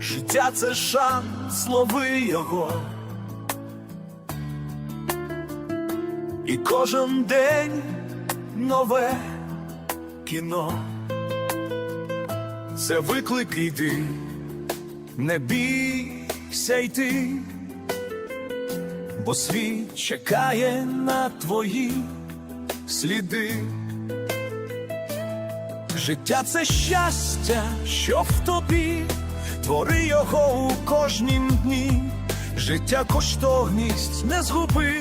Життя це шанс, лови його. І кожен день нове кіно. Це виклик йди, не бійся йти, бо світ чекає на твої сліди. Життя це щастя, що в тобі, твори його у кожнім дні. Життя коштовність не згуби,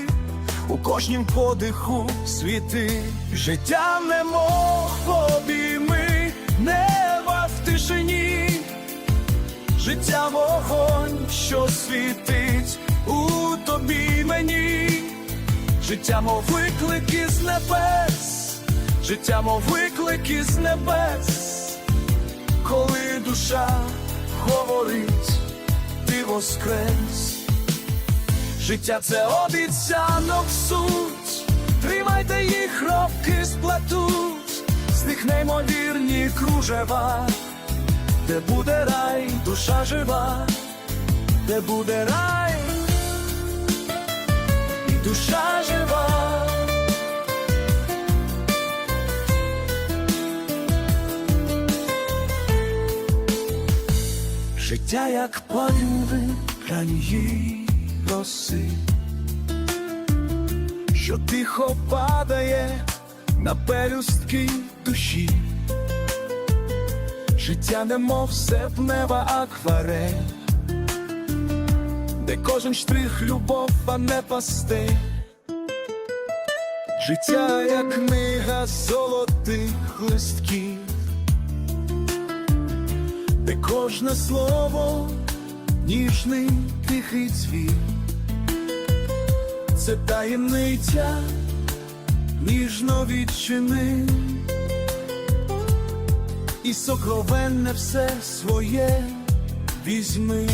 у кожнім подиху світи. Життя немов обійми, неба в тишині. Життя вогонь, що світить у тобі мені. Життя, мов виклик із небес, життя, мов виклик із небес, коли душа говорить, ти воскрес. Життя це обіцянок суть, тримайте їх робки сплетуть, з них неймовірні кружева, де буде рай, душа жива, де буде рай, Життя як пориви ранньої роси, що тихо падає на пелюстки душі. Життя немов серпнева акварель, де кожен штрих любов, а не пастель. Життя як книга золотих листків, де кожне слово ніжний тихий цвіт. Це таємниця ніжно відчини, і сокровенне все своє візьми.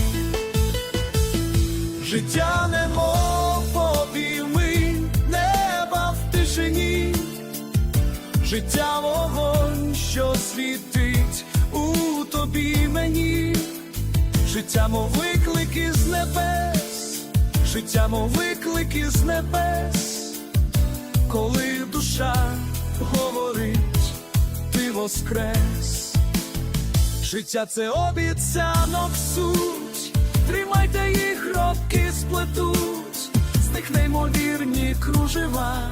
Життя немов обійми, неба в тишині, життя вогонь, що світить життя мов виклик із небес, життя мов виклик із небес, коли душа говорить, ти воскрес. Життя це обіцянок суть, тримайте їх робки сплетуть, з них неймовірні кружева,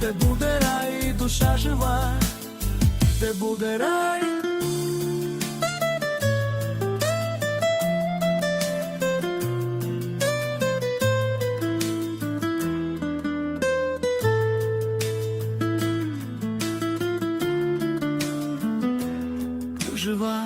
де буде рай, душа жива, де буде рай. жива.